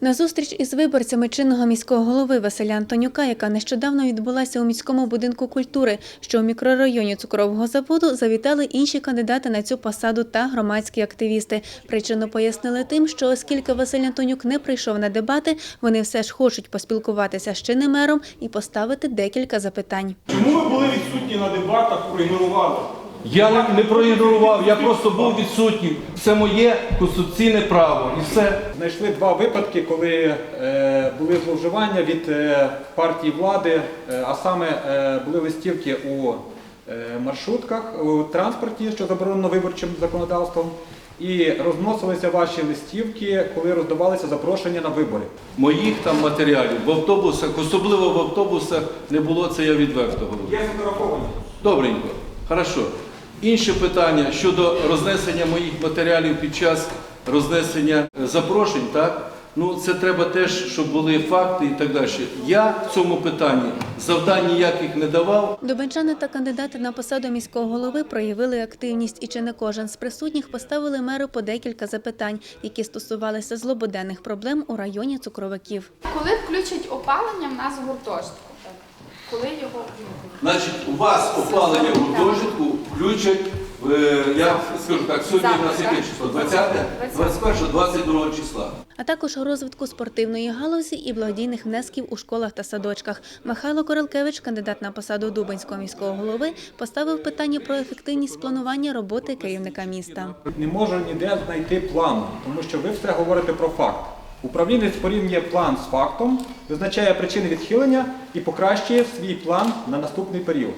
На зустріч із виборцями чинного міського голови Василя Антонюка, яка нещодавно відбулася у міському будинку культури, що у мікрорайоні цукрового заводу, завітали інші кандидати на цю посаду та громадські активісти. Причину пояснили тим, що оскільки Василь Антонюк не прийшов на дебати, вони все ж хочуть поспілкуватися з чинним мером і поставити декілька запитань. Чому ви були відсутні на дебатах, проігнорували? Я не- не проігнорував, я просто був відсутній. Це моє конституційне право і все. Знайшли два випадки, коли е, були зловживання від е, партії влади, е, а саме е, були листівки у е, маршрутках, у транспорті, що заборонено виборчим законодавством, і розносилися ваші листівки, коли роздавалися запрошення на вибори. Моїх там матеріалів в автобусах, особливо в автобусах, не було, це я відверто говорю. Є сфотографовані. Добренько, хорошо. Інше питання щодо рознесення моїх матеріалів під час рознесення е, запрошень, так? Ну, це треба теж, щоб були факти і так далі. Я в цьому питанні завдань ніяких не давав. Дубенчани та кандидати на посаду міського голови проявили активність, і чи не кожен з присутніх поставили меру по декілька запитань, які стосувалися злободенних проблем у районі цукровиків. Коли включать опалення в нас в гуртожитку? Коли його Значить, у вас опалення в гуртожитку включать, е, я скажу так, сьогодні у нас яке число? 20? 21 22 числа. а також у розвитку спортивної галузі і благодійних внесків у школах та садочках. Михайло Королкевич, кандидат на посаду Дубинського міського голови, поставив питання про ефективність планування роботи керівника міста. Не можу ніде знайти плану, тому що ви все говорите про факт. Управлінець порівнює план з фактом, визначає причини відхилення і покращує свій план на наступний період.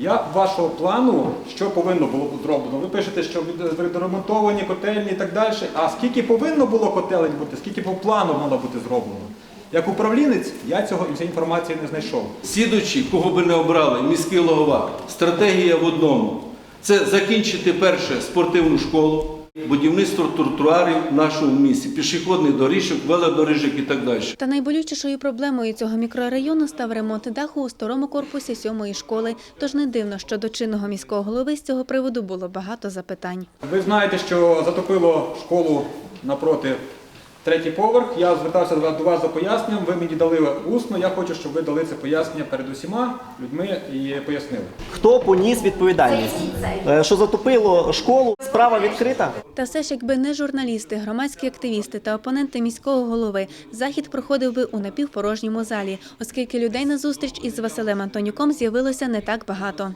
Я вашого плану, що повинно було бути зроблено, ви пишете, що від- відремонтовані котельні і так далі. А скільки повинно було котелень бути, скільки по плану мало бути зроблено? Як управлінець, я цього цієї інформації не знайшов. Сідучи, кого би не обрали, міський голова, стратегія в одному. Це закінчити перше спортивну школу, будівництво тротуарів в нашому місті, пішохідних доріжок, велодоріжок і так далі. Та найболючішою проблемою цього мікрорайону став ремонт даху у старому корпусі сьомої школи. Тож не дивно, що до чинного міського голови з цього приводу було багато запитань. Ви знаєте, що затопило школу напроти третій поверх. Я звертався до вас- за поясненням. Ви мені дали усно. Я хочу, щоб ви дали це пояснення перед усіма людьми і пояснили. Хто поніс відповідальність? Е, Що затопило школу? Справа відкрита. Та все ж, якби не журналісти, громадські активісти та опоненти міського голови, захід проходив би у напівпорожньому залі, оскільки людей на зустріч із Василем Антонюком з'явилося не так багато.